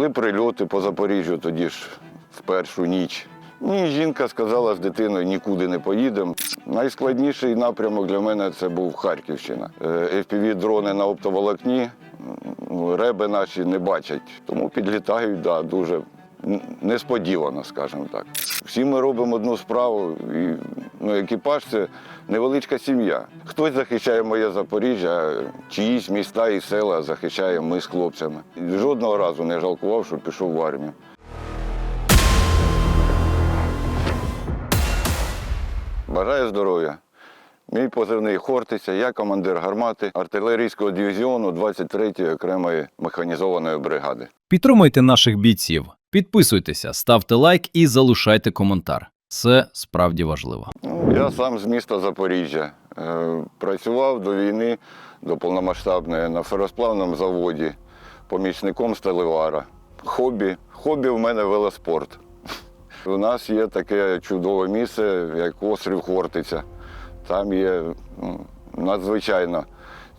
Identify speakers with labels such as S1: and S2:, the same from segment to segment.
S1: Були прильоти по Запоріжжю тоді ж в першу ніч. Ні, жінка сказала з дитиною нікуди не поїдемо. Найскладніший напрямок для мене це був Харківщина. fpv дрони на оптоволокні, реби наші не бачать, тому підлітають да, дуже несподівано, скажімо так. Всі ми робимо одну справу, і ну, екіпаж це невеличка сім'я. Хтось захищає моє Запоріжжя, чиїсь міста і села захищаємо ми з хлопцями. Жодного разу не жалкував, що пішов в армію. Бажаю здоров'я. Мій позивний Хортиця, я командир гармати артилерійського дивізіону 23-ї окремої механізованої бригади.
S2: Підтримуйте наших бійців, підписуйтеся, ставте лайк і залишайте коментар. Це справді важливо.
S1: Я сам з міста Запоріжжя. Е, Працював до війни, до повномасштабної на феросплавному заводі, помічником сталевара. Хобі. Хобі в мене велоспорт. У нас є таке чудове місце, як острів Хортиця. Там є надзвичайно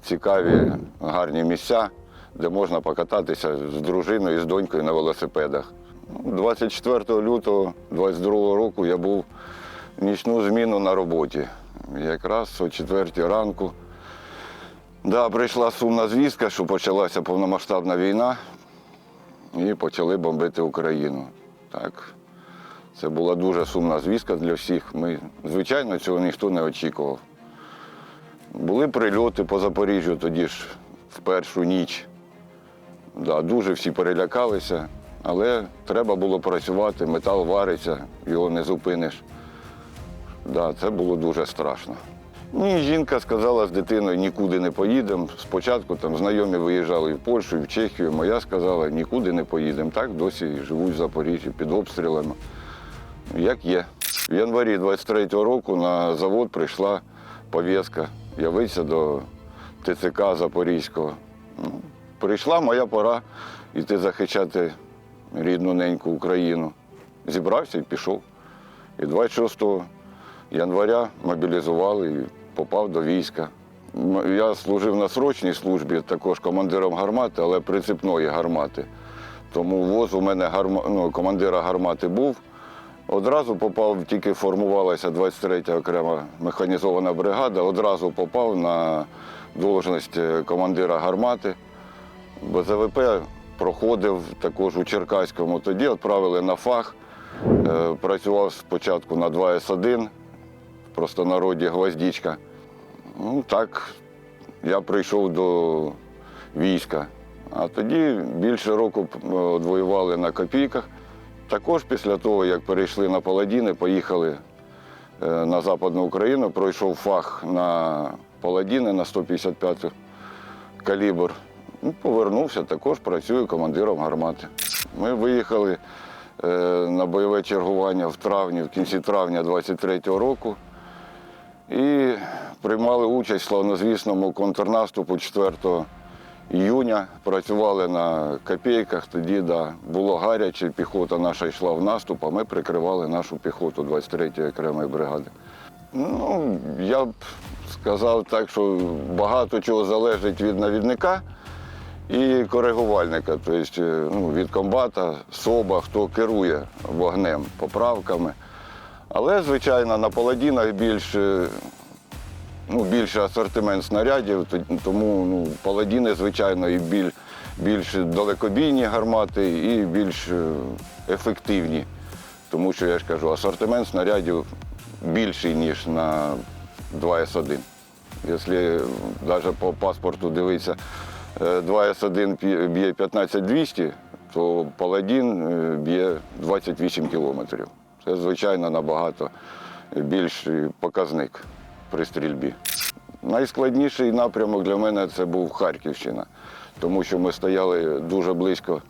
S1: цікаві, гарні місця, де можна покататися з дружиною і з донькою на велосипедах. Ну, 24 лютого 22 року я був нічну зміну на роботі. Якраз о 4 ранку. Да, прийшла сумна звістка, що почалася повномасштабна війна і почали бомбити Україну. Так. Це була дуже сумна звістка для всіх. Ми, звичайно, цього ніхто не очікував. Були прильоти по Запоріжжю тоді ж в першу ніч. Да, дуже всі перелякалися, але треба було працювати, метал вариться, його не зупиниш. Да, це було дуже страшно. Ні, жінка сказала з дитиною нікуди не поїдемо. Спочатку там знайомі виїжджали в Польщу, і в Чехію. Моя сказала, нікуди не поїдемо. Так досі живуть в Запоріжжі під обстрілами. Як є. В январі 23-го року на завод прийшла пов'язка явитися до ТЦК Запорізького. Ну, прийшла моя пора йти захищати рідну неньку Україну. Зібрався і пішов. І 26 января мобілізували і попав до війська. Я служив на срочній службі, також командиром гармати, але прицепної гармати. Тому воз у мене гарма... ну, командира гармати був. Одразу попав, тільки формувалася 23-я окрема механізована бригада, одразу попав на должність е, командира гармати. БЗВП проходив також у Черкаському. Тоді відправили на фах. Е, Працював спочатку на 2С1, в простонароді гвоздічка. Ну так, я прийшов до війська. А тоді більше року п- відвоювали на копійках. Також після того, як перейшли на Паладіни, поїхали е, на Западну Україну, пройшов фах на Паладіни на 155 калібр. Ну, повернувся, також працюю командиром гармати. Ми виїхали е, на бойове чергування в травні, в кінці травня 23-го року і приймали участь в славнозвісному контрнаступу 4 іюня. Працювали на копійках, тоді да, було гаряче, піхота наша йшла в наступ, а ми прикривали нашу піхоту 23-ї окремої бригади. Ну, я б сказав так, що багато чого залежить від навідника і коригувальника, тобто е, ну, від комбата, соба, хто керує вогнем, поправками. Але, звичайно, на паладінах більш, е, ну, більше асортимент снарядів, тому ну, паладіни, звичайно, і біль, більш далекобійні гармати, і більш е, ефективні. Тому що я ж кажу, асортимент снарядів більший, ніж на 2С1. Якщо навіть по паспорту дивитися, 2С1 б'є 15200, то паладін е, б'є 28 кілометрів. Це, звичайно, набагато більший показник при стрільбі. Найскладніший напрямок для мене це був Харківщина, тому що ми стояли дуже близько,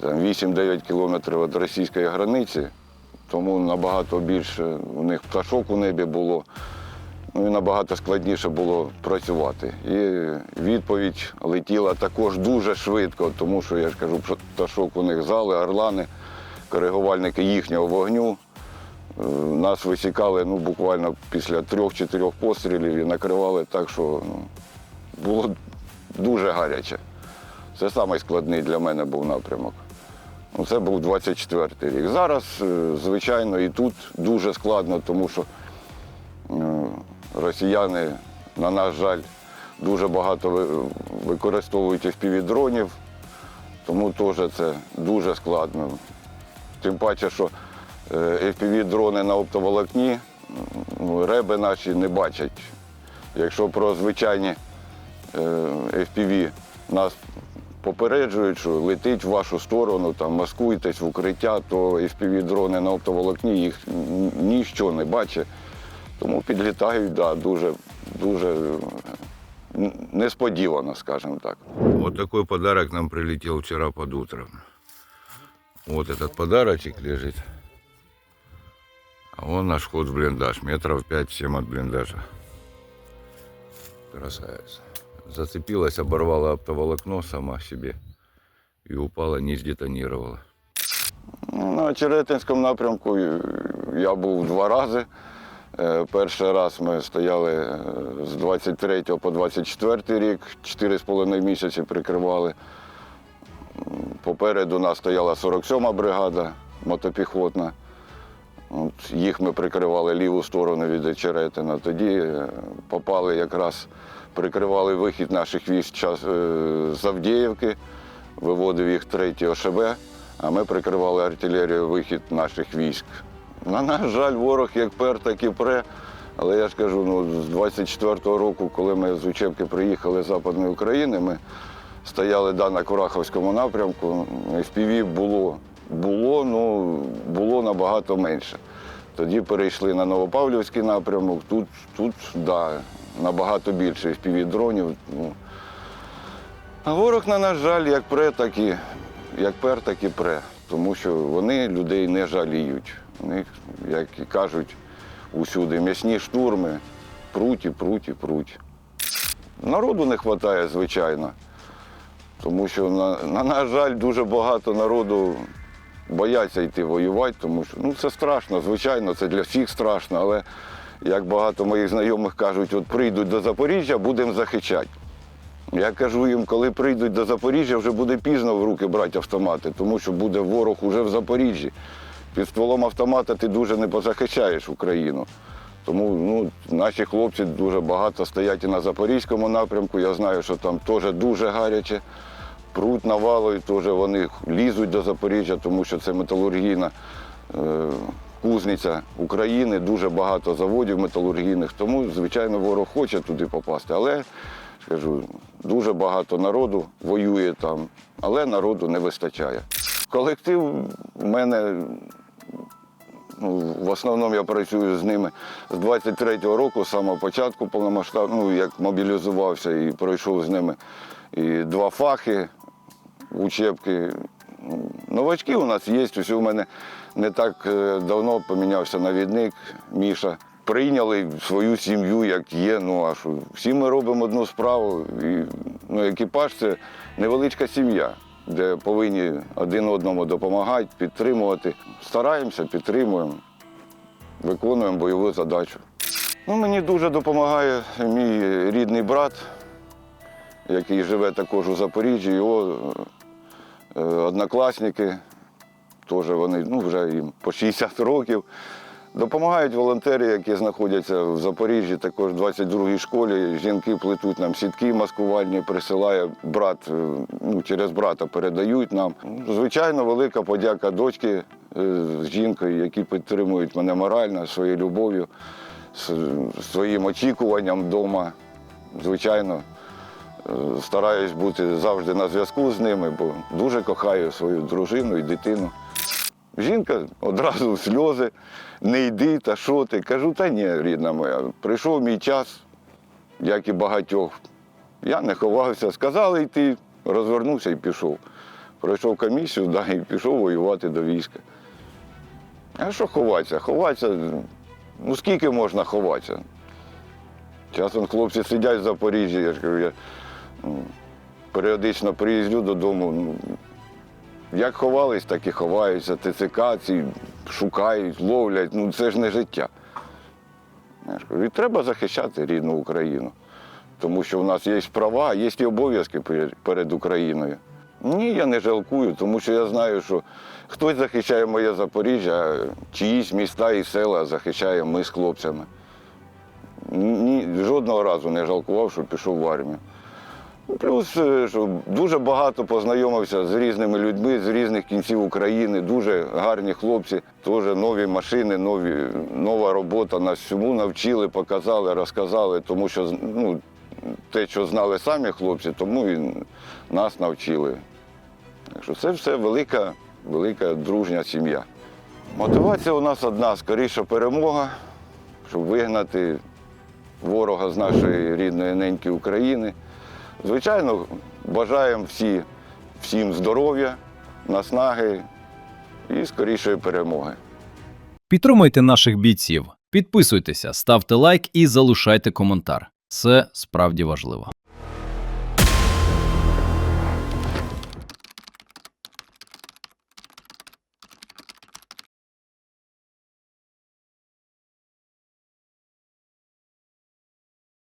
S1: там, 8-9 кілометрів від російської границі, тому набагато більше у них пташок у небі було. Ну набагато складніше було працювати. І відповідь летіла також дуже швидко, тому що я ж кажу, пташок у них зали, орлани, коригувальники їхнього вогню. Е, Нас висікали ну, буквально після трьох-чотирьох пострілів і накривали так, що ну, було дуже гаряче. Це найскладний для мене був напрямок. Ну, Це був 24-й рік. Зараз, е, звичайно, і тут дуже складно, тому що росіяни, на наш жаль, дуже багато використовують FPV-дронів, тому теж це дуже складно. Тим паче, що е, FPV-дрони на оптоволокні ну, реби наші не бачать. Якщо про звичайні е, FPV нас попереджують, що летить в вашу сторону, там маскуйтесь в укриття, то FPV-дрони на оптоволокні їх ніщо не бачить. Тому підлітають да, дуже, дуже е, несподівано, скажімо так.
S3: Вот такой подарок нам прилетел вчера под утром. Вот этот подарочек лежит. А вон наш вход в блиндаж. Метров 5-7 от блиндажа. Красавец. Зацепилась, оборвала оптоволокно сама себе. И упала, не сдетонировала.
S1: Ну, На Черетинському напрямку я був два рази. Е, Перший раз ми стояли е, з 23 по 24 рік, 4,5 місяці прикривали. Попереду нас стояла 47-ма бригада мотопіхотна. От їх ми прикривали ліву сторону від Черетина. Тоді е, попали якраз, прикривали вихід наших військ з Авдіївки, виводив їх третій ОШБ, а ми прикривали артилерію вихід наших військ. На наш жаль, ворог як пер, так і пре. Але я ж кажу, ну, з 24-го року, коли ми з учебки приїхали з Западної України, ми стояли да, на Кураховському напрямку. FPV було, було, ну було набагато менше. Тоді перейшли на Новопавлівський напрямок. Тут, тут да, набагато більше FPV дронів. Ну. А ворог, на наш жаль, як пре, так і як пер, так і пре. Тому що вони людей не жаліють. Вони, як і кажуть усюди, м'ясні штурми, пруть і пруть і пруть. Народу не вистачає, звичайно. Тому що, на, на наш жаль, дуже багато народу бояться йти воювати, тому що ну, це страшно, звичайно, це для всіх страшно, але як багато моїх знайомих кажуть, от прийдуть до Запоріжжя, будемо захищати. Я кажу їм, коли прийдуть до Запоріжжя, вже буде пізно в руки брати автомати, тому що буде ворог уже в Запоріжжі. Під стволом автомата ти дуже не позахищаєш Україну. Тому ну, наші хлопці дуже багато стоять і на Запорізькому напрямку. Я знаю, що там теж дуже гаряче. Пруть навалою, теж вони лізуть до Запоріжжя, тому що це металургійна е, кузниця України, дуже багато заводів металургійних. Тому, звичайно, ворог хоче туди попасти. Але скажу, дуже багато народу воює там, але народу не вистачає. Колектив в мене Ну, в основному я працюю з ними з 23-го року, з самого початку повномасштабного, ну, як мобілізувався і пройшов з ними і два фахи, учебки. Ну, Новачки у нас є. Ось у мене не так е, давно помінявся навідник Міша. Прийняли свою сім'ю, як є. Ну а що всі ми робимо одну справу. І, ну, екіпаж це невеличка сім'я, де повинні один одному допомагати, підтримувати. Стараємося, підтримуємо, виконуємо бойову задачу. Ну, мені дуже допомагає мій рідний брат, який живе також у Запоріжжі. Його е, однокласники, теж вони ну, вже їм по 60 років. Допомагають волонтери, які знаходяться в Запоріжжі, також в 22-й школі. Жінки плетуть нам сітки маскувальні, присилає брат, е, ну, через брата передають нам. Звичайно, велика подяка дочки е, з жінкою, які підтримують мене морально, своєю любов'ю, своїм очікуванням вдома. Звичайно, е, стараюсь бути завжди на зв'язку з ними, бо дуже кохаю свою дружину і дитину. Жінка одразу сльози, не йди, та що ти. Кажу, та ні, рідна моя, прийшов мій час, як і багатьох. Я не ховався, сказали йти, розвернувся і пішов. Пройшов комісію, да, і пішов воювати до війська. А що ховатися? Ховатися, ну скільки можна ховатися? Часом хлопці сидять в Запоріжжі, я ж кажу, я ну, періодично приїздю додому. Ну, як ховались, так і ховаються. ТЦК ці шукають, ловлять. Ну це ж не життя. І треба захищати рідну Україну. Тому що в нас є права, є і обов'язки перед- Україною. Ні, я не жалкую, тому що я знаю, що хтось захищає моє Запоріжжя, чиїсь міста і села захищає ми з хлопцями. Ні, жодного разу не жалкував, що пішов в армію. Ну, Плюс, е, що дуже багато познайомився з різними людьми з різних кінців України, дуже гарні хлопці, теж нові машини, нові, нова робота. Нас всьому навчили, показали, розказали, тому що ну, те, що знали самі хлопці, тому і нас навчили. Так що це все велика, велика дружня сім'я. Мотивація у нас одна скоріша перемога, щоб вигнати ворога з нашої рідної неньки України. Звичайно, бажаємо всі, всім здоров'я, наснаги і скорішої перемоги.
S2: Підтримуйте наших бійців, підписуйтеся, ставте лайк і залишайте коментар. Це справді важливо.